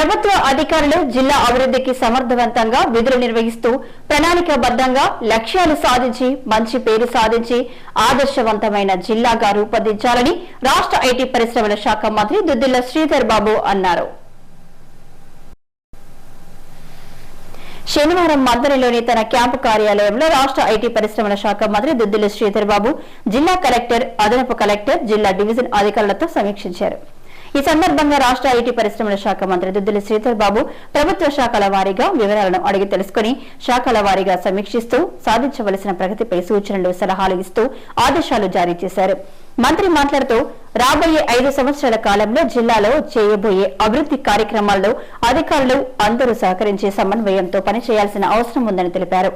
ప్రభుత్వ అధికారులు జిల్లా అభివృద్ధికి సమర్థవంతంగా విధులు నిర్వహిస్తూ ప్రణాళికాబద్దంగా లక్ష్యాలు సాధించి మంచి పేరు సాధించి ఆదర్శవంతమైన జిల్లాగా రూపొందించాలని రాష్ట్ర ఐటీ పరిశ్రమల శాఖ మంత్రి దుద్దిల్ల శ్రీధర్ బాబు అన్నారు. శనివారం మద్దరిలోని తన క్యాంపు కార్యాలయంలో రాష్ట్ర ఐటీ పరిశ్రమల శాఖ మంత్రి దుద్దిల శ్రీధర్ బాబు జిల్లా కలెక్టర్ అదనపు కలెక్టర్ జిల్లా డివిజన్ అధికారులతో సమీక్షించారు. ఈ సందర్భంగా రాష్ట్ర ఐటీ పరిశ్రమల శాఖ మంత్రి దుద్దుల శ్రీధర్ బాబు ప్రభుత్వ శాఖల వారీగా వివరాలను అడిగి తెలుసుకుని శాఖల వారీగా సమీక్షిస్తూ సాధించవలసిన ప్రగతిపై సూచనలు సలహాలు ఇస్తూ ఆదేశాలు జారీ చేశారు. మంత్రి మాట్లాడుతూ రాబోయే ఐదు సంవత్సరాల కాలంలో జిల్లాలో చేయబోయే అభివృద్ధి కార్యక్రమాల్లో అధికారులు అందరూ సహకరించే సమన్వయంతో పనిచేయాల్సిన అవసరం ఉందని తెలిపారు.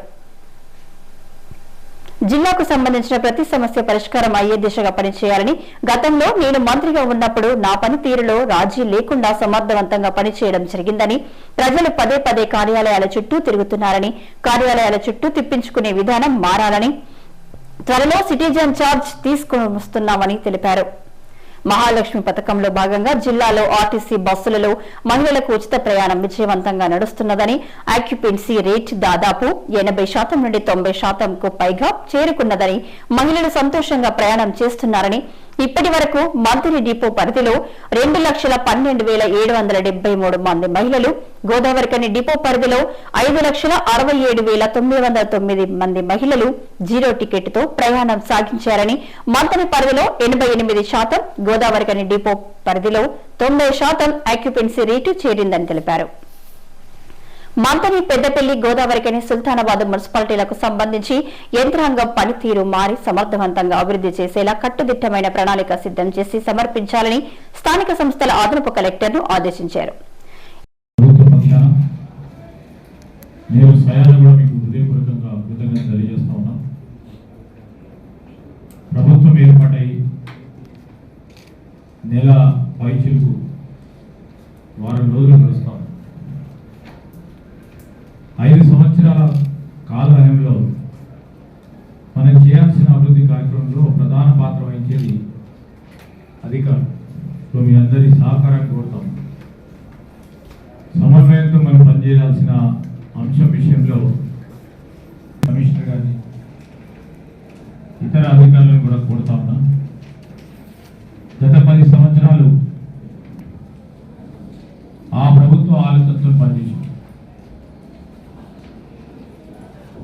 జిల్లాకు సంబంధించిన ప్రతి సమస్య పరిష్కారం అయ్యే దిశగా పనిచేయాలని గతంలో నేను మంత్రిగా ఉన్నప్పుడు నా పనితీరులో రాజీ లేకుండా సమర్థవంతంగా పనిచేయడం జరిగిందని ప్రజలు పదే పదే కార్యాలయాల చుట్టూ తిరుగుతున్నారని కార్యాలయాల చుట్టూ తిప్పించుకునే విధానం మారాలని త్వరలో సిటిజన్ చార్జ్ తీసుకుని వస్తున్నామని తెలిపారు. మహాలక్ష్మి పథకంలో భాగంగా జిల్లాలో ఆర్టీసీ బస్సులలో మహిళలకు ఉచిత ప్రయాణం విజయవంతంగా నడుస్తున్నదని ఆక్యుపెన్సీ రేట్ దాదాపు ఎనభై శాతం నుండి తొంభై శాతంకు పైగా చేరుకున్నదని మహిళలు సంతోషంగా ప్రయాణం చేస్తున్నారని ఇప్పటి వరకు మంత్రి డిపో పరిధిలో రెండు లక్షల పన్నెండు వేల ఏడు వందల డెబ్బై మూడు మంది మహిళలు గోదావరికని డిపో పరిధిలో ఐదు లక్షల అరవై ఏడు వేల తొమ్మిది వందల తొమ్మిది మంది మహిళలు జీరో టికెట్తో ప్రయాణం సాగించారని మంత్రి పరిధిలో ఎనభై ఎనిమిది శాతం గోదావరికని డిపో పరిధిలో తొంభై శాతం ఆక్యుపెన్సీ రేటు చేరిందని తెలిపారు. మంతని పెద్దపల్లి గోదావరికని సుల్తానాబాద్ మున్సిపాలిటీలకు సంబంధించి యంత్రాంగం పనితీరు మారి సమర్థవంతంగా అభివృద్ధి చేసేలా కట్టుదిట్టమైన ప్రణాళిక సిద్ధం చేసి సమర్పించాలని స్థానిక సంస్థల అదనపు కలెక్టర్ను ఆదేశించారు. నేను కూడా మీకు హృదయపూర్వకంగా కృతజ్ఞత తెలియజేస్తా ఉన్నాం. ప్రభుత్వం ఏర్పాటై నెల పైచిలకు వారం రోజులు గడుస్తాం. అధికారులు సో మీ అందరి సహకారం కోరుతాం. సమన్వయంతో మనం పనిచేయాల్సిన అంశం విషయంలో కమిషనర్ గారిని ఇతర అధికారులను కూడా కోరుతా ఉన్నా. గత పది సంవత్సరాలు ఆ ప్రభుత్వ ఆలోచనతో పనిచేసింది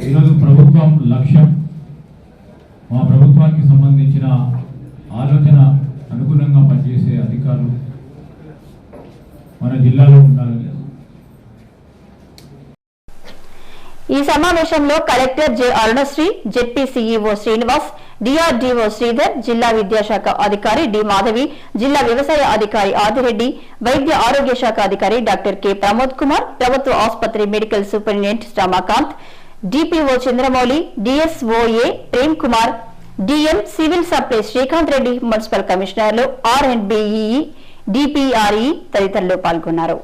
ఈరోజు ప్రభుత్వం లక్ష్యం మా ప్రభుత్వానికి సంబంధించిన ఆలోచన అనుగుణంగా పనిచేసే అధికారులు మన జిల్లాలో ఉండాలని ఈ సమావేశంలో collector J Arunasri ZP CEO Srinivas DRDO Sridhar జిల్లా విద్యాశాఖ అధికారి డి మాధవి జిల్లా వ్యవసాయ అధికారి ఆదిరెడ్డి వైద్య ఆరోగ్య శాఖ అధికారి డాక్టర్ కె ప్రమోద్ కుమార్ ప్రభుత్వ ఆసుపత్రి medical superintendent Ramakant DPO Chandramouli DSOA Prem Kumar DM civil supply Srikanth Reddy municipal కమిషనర్లు ఆర్ అండ్ బిఈఈ డిపిఆర్ఈ తదితరులు పాల్గొన్నారు.